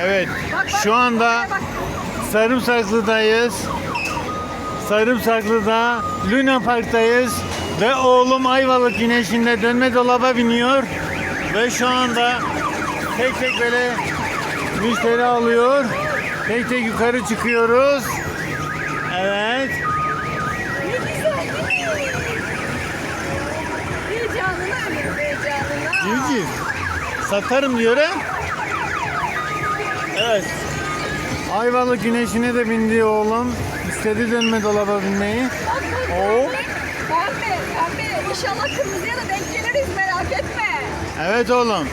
Evet. Bak, bak, Şu anda. Sarımsaklı'dayız. Sarımsaklı'da Luna Park'tayız. Ve oğlum Ayvalık güneşinde dönme dolaba biniyor. Ve şu anda tek tek böyle müşteri alıyor. Tek tek yukarı çıkıyoruz. Evet. Ne güzel değil mi? Heyecanına anne, heyecanına. Civciv. Satarım diyor ha. Evet. Ayvalık güneşine de bindi oğlum. İstedi dönme dolaba binmeyi. Bak, bak, Oo. Pembe, pembe. İnşallah kırmızıya da denk geliriz merak etme. Evet oğlum.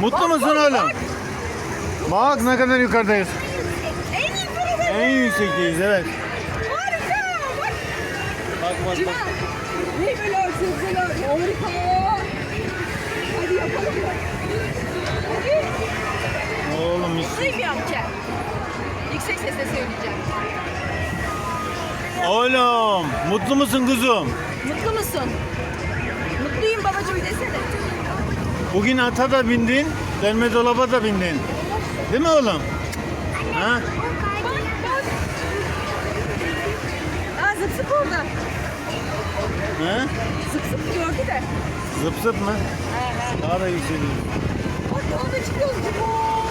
Mutlu Bak, musun bak, oğlum? bak. Bak ne kadar yukarıdayız. En yukarıda. En yüksekteyiz evet. Harika. Bak. Bak bak Civan. Ne böyle örtüyorsun? Harika. Hadi yapalım mı? Oğlum. Duymuyorum ki. Yüksek sesle söyleyeceğim. Oğlum mutlu musun kuzum? Mutlu musun? Mutluyum babacığım desene. Bugün ata da bindin, dönme dolaba da bindin. Değil mi oğlum? Ha? Bak bak. Aa zıp zıp orada. Ha? Zıp zıp gördü de. Zıp zıp mı? He he. Daha da yükseliyor. Bak daha da çıkıyoruz Cibon.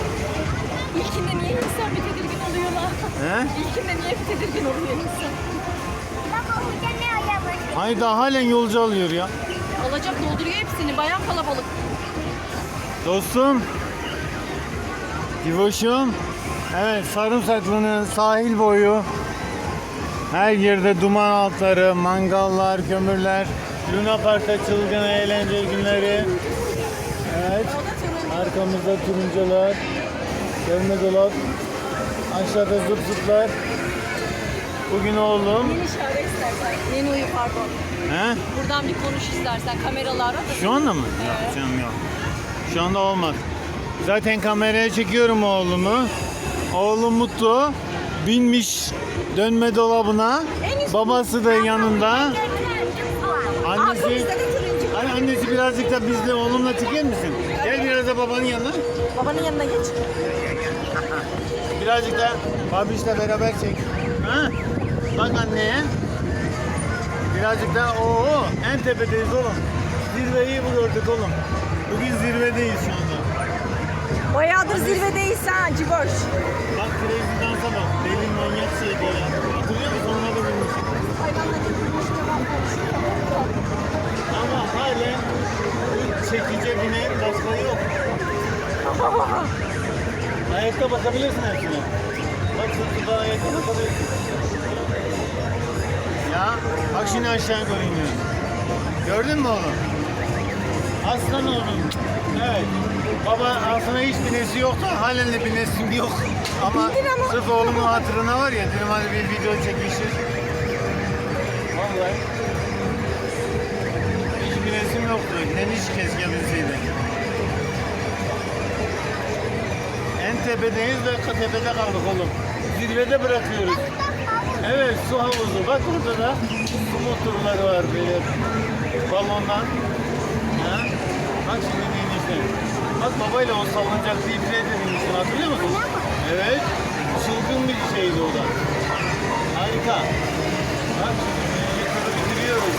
İlkinde niye insan bir tedirgin oluyor lan? He? İlkinde niye bir tedirgin oluyor insan? Hayır daha halen yolcu alıyor ya. Alacak dolduruyor hepsini bayağı kalabalık. Dostum. Divoşum. Evet Sarımsaklı'nın sahil boyu. Her yerde duman altları, mangallar, kömürler. Luna Park'ta çılgın eğlence günleri. Evet. Arkamızda turuncular. Dönme dolap. Aşağıda zıp zıplar. Bugün oğlum. Yeni işaret istersen. Yeni uyu pardon. He? Buradan bir konuş istersen kameralara da. Şu anda mı? Yok canım yok. Şu anda olmaz. Zaten kameraya çekiyorum oğlumu. Oğlum mutlu. Binmiş dönme dolabına. Babası da yanında. Annesi, annesi birazcık da bizle oğlumla çeker misin? Gel biraz da babanın yanına. Babanın yanına geç. Birazcık da babişle beraber çek. Ha? Bak anneye. Birazcık da o en tepedeyiz oğlum. Zirveyi gördük oğlum. Bugün zirvedeyiz şu anda. Bayağıdır zirvedeyiz ha Ciboş. Bak Crazy Dance'a bak. Deli manyak şeydi ya. Hatırlıyor musun? Onunla da bilmiştim. Hayvanla konuşuyor, konuşuyor. Ama halen bu çekice binen başka yok. Ayakta bakabilirsin hepsine. Bak şurada ayakta bakabilirsin. Ya bak şimdi aşağı doğru iniyor. Gördün mü oğlum? Aslan oğlum. Evet. Baba aslında hiç binesi yoktu. Halen de binesim yok. Ama, ama. sırf oğlumun hatırına var ya. Dedim hadi bir video çekmişiz. Vallahi. Hiç binesim yoktu. Deniz keşke binseydi. Tepedeyiz ve tepede kaldık oğlum. Zirvede bırakıyoruz. Evet su havuzu. Bak burada da su motorları var böyle balondan. Ha? Bak şimdi denizde. Bak babayla o sallanacak diye bize de binmiştin hatırlıyor musun? Evet. Çılgın bir şeydi o da. Harika. Bak şimdi yukarı bitiriyoruz.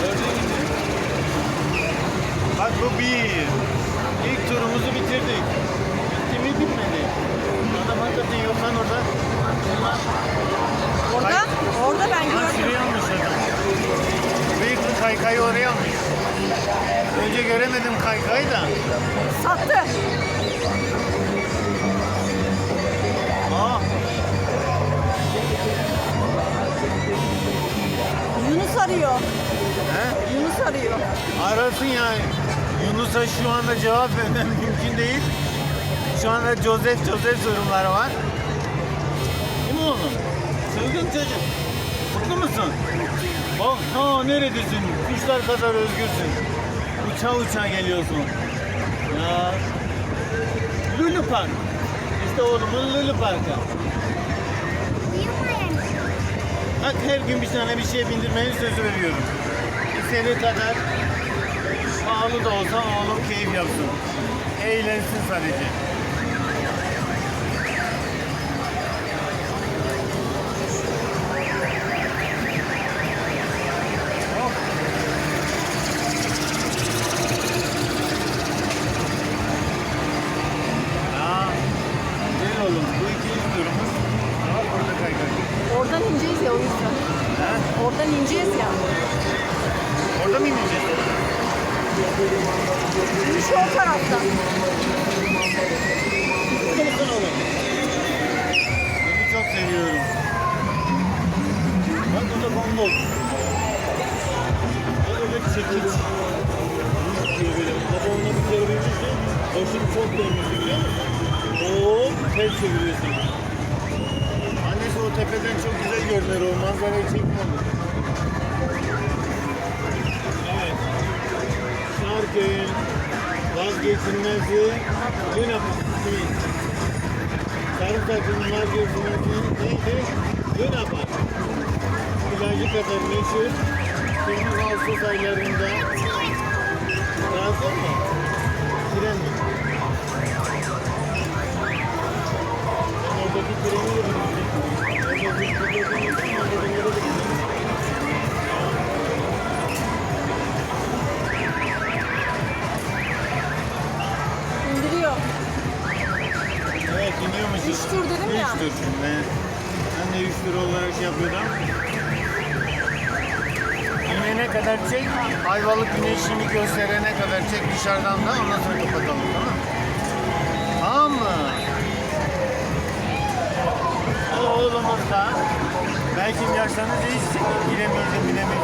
Gördün mü? Bak bu bir. Kaykayı da. Sattı. Aa, Yunus arıyor. he? Yunus arıyor. Arasın yani. Yunus'a şu anda cevap vermem mümkün değil. Şu anda Joseph Joseph sorunları var. Mi oğlum? Çılgın çocuk. Mutlu musun? Bak ha neredesin? Kuşlar kadar özgürsün. Uça uça geliyorsun. Ya. Lulu Park. İşte oğlumun Lulu Park'a. Bak her gün bir tane bir şey bindirmenin sözü veriyorum. İstediği kadar pahalı da olsa oğlum keyif yapsın. eğlensin sadece. Oradan ineceğiz ya. Orada mı ineceğiz? Şu o tarafta. Burada mısın oğlum? Seni çok seviyorum. Bak burada gondol. Bak oradaki çekiç. Diyor böyle. Baba ona bir kere binmişti. Başım çok dönmüştü biliyor musun? Oo, tel çeviriyorsun. Tepeden çok güzel görünüyor. O manzarayı çekmedi. Evet. Şarköy'ün vazgeçilmezi Luna Park. Sarımsak'ın vazgeçilmezi neydi? Luna Park. Plajı kadar meşhur. Temmuz Ağustos aylarında. Razı mı? Tren mi? Oradaki treni yapıyordum. İnene kadar çek, ayvalık güneşini gösterene kadar çek dışarıdan da ondan sonra kapatalım tamam mı? Tamam mı? O oğlumuz da belki yaşlanınca hiç bilemeyeceğim bilemeyeceğim.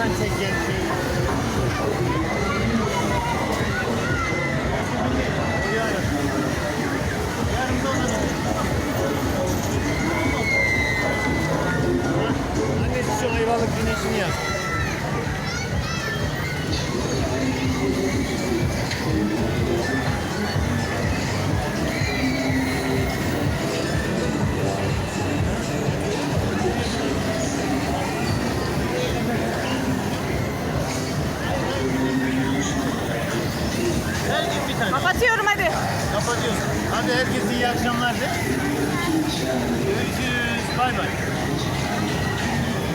Şey. Yarın da olalım. Annesi şu ayvalık güneşini yap. নয়